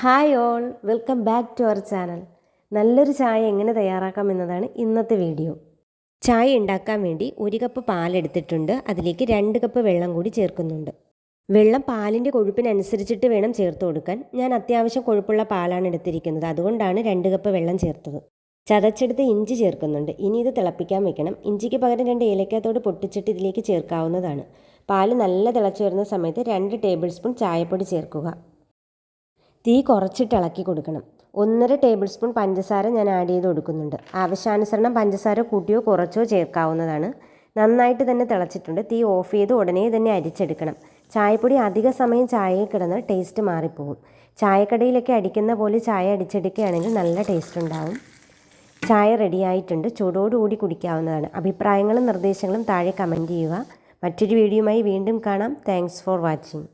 Hi all welcome back to our channel. നല്ലൊരു ചായ എങ്ങനെ തയ്യാറാക്കാം എന്നതാണ് ഇന്നത്തെ വീഡിയോ. ചായ ഉണ്ടാക്കാൻ വേണ്ടി ഒരു കപ്പ് പാലെടുത്തിട്ടുണ്ട് അതിലേക്ക് രണ്ട് കപ്പ് വെള്ളം കൂടി ചേർക്കുന്നുണ്ട്. വെള്ളം പാലിന്റെ കൊഴുപ്പിനനുസരിച്ചിട്ട് വേണം ചേർത്ത് കൊടുക്കാൻ. ഞാൻ അത്യാവശ്യം കൊഴുപ്പുള്ള പാലാണ് എടുത്തിരിക്കുന്നത്. അതുകൊണ്ടാണ് രണ്ട് കപ്പ് വെള്ളം ചേർത്തത്. ചതച്ചെടുത്ത് ഇഞ്ചി ചേർക്കുന്നുണ്ട്. ഇനി ഇത് തിളപ്പിക്കാൻ വെക്കണം. ഇഞ്ചിക്ക് പകരം രണ്ട് ഏലക്കാത്തോട് പൊട്ടിച്ചിട്ട് ഇതിലേക്ക് ചേർക്കാവുന്നതാണ്. പാൽ നല്ല തിളച്ചു വരുന്ന സമയത്ത് രണ്ട് ടേബിൾ സ്പൂൺ ചായപ്പൊടി ചേർക്കുക. തീ കുറച്ചിട്ട് ഇളക്കി കൊടുക്കണം. ഒന്നര ടേബിൾ സ്പൂൺ പഞ്ചസാര ഞാൻ ആഡ് ചെയ്ത് കൊടുക്കുന്നുണ്ട്. ആവശ്യാനുസരണം പഞ്ചസാര കൂട്ടിയോ കുറച്ചോ ചേർക്കാവുന്നതാണ്. നന്നായിട്ട് തന്നെ തിളച്ചിട്ടുണ്ട്. തീ ഓഫ് ചെയ്ത് ഉടനെ തന്നെ അരിച്ചെടുക്കണം. ചായപ്പൊടി അധിക സമയം ചായയിൽ കിടന്നാൽ ടേസ്റ്റ് മാറിപ്പോകും ചായക്കടയിലൊക്കെ അടിക്കുന്ന പോലെ ചായ അടിച്ചെടുക്കുകയാണെങ്കിൽ നല്ല ടേസ്റ്റ് ഉണ്ടാവും. ചായ റെഡിയായിട്ടുണ്ട് ചൂടോടുകൂടി കുടിക്കാവുന്നതാണ്. അഭിപ്രായങ്ങളും നിർദ്ദേശങ്ങളും താഴെ കമന്റ് ചെയ്യുക. മറ്റൊരു വീഡിയോയുമായി വീണ്ടും കാണാം. Thanks for watching